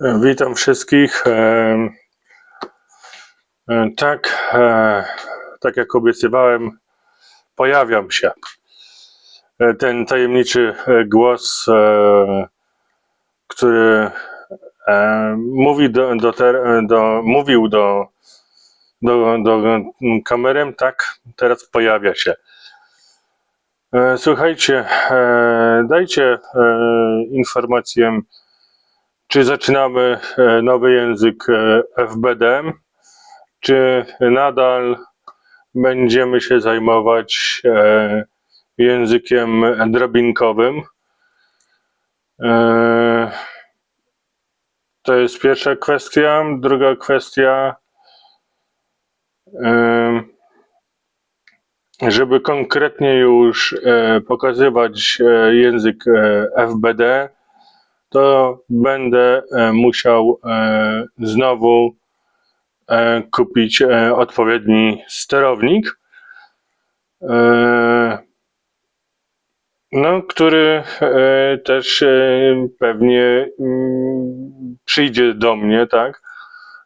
Witam wszystkich. E, Tak, e, tak jak obiecywałem, pojawiam się. E, Ten tajemniczy głos, który mówi do, do, ter- do, mówił do, do, do kamery, tak, teraz pojawia się. Słuchajcie, dajcie informację, czy zaczynamy e, nowy język e, FBD, czy nadal będziemy się zajmować e, językiem drobinkowym. To jest pierwsza kwestia. Druga kwestia, żeby konkretnie już pokazywać język FBD, to będę e, musiał e, znowu e, kupić odpowiedni sterownik, no, który też pewnie mm, przyjdzie do mnie, tak?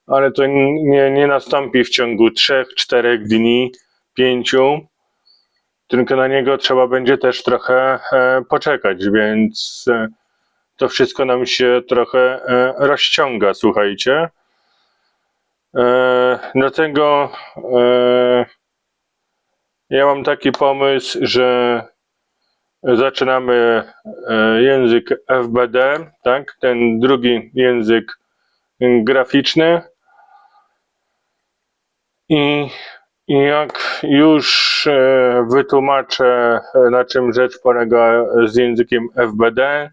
Ale to nie, nie nastąpi w ciągu 3-4 dni, 5, tylko na niego trzeba będzie też trochę poczekać, więc to wszystko nam się trochę e, rozciąga, słuchajcie. E, dlatego e, ja mam taki pomysł, że zaczynamy język FBD, tak? Ten drugi język graficzny. I, jak już wytłumaczę, na czym rzecz polega z językiem FBD,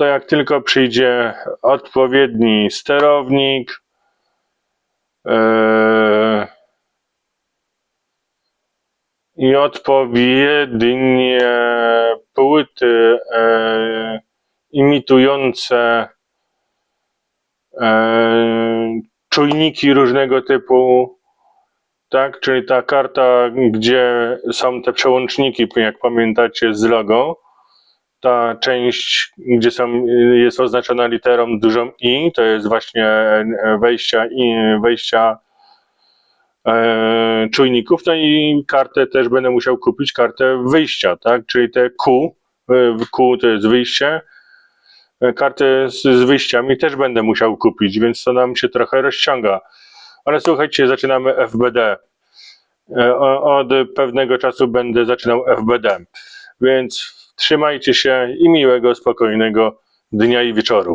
to jak tylko przyjdzie odpowiedni sterownik, e, i odpowiednie płyty e, imitujące e, czujniki różnego typu, tak, czyli ta karta, gdzie są te przełączniki, jak pamiętacie z logo, ta część, gdzie są, jest oznaczona literą dużą I, to jest właśnie e, wejścia i wejścia e, czujników, no i kartę też będę musiał kupić, kartę wyjścia, tak, czyli te Q, e, Q to jest wyjście, e, kartę z, z wyjściami też będę musiał kupić, więc to nam się trochę rozciąga. Ale słuchajcie, zaczynamy FBD. Od pewnego czasu będę zaczynał FBD, więc trzymajcie się i miłego, spokojnego dnia i wieczoru.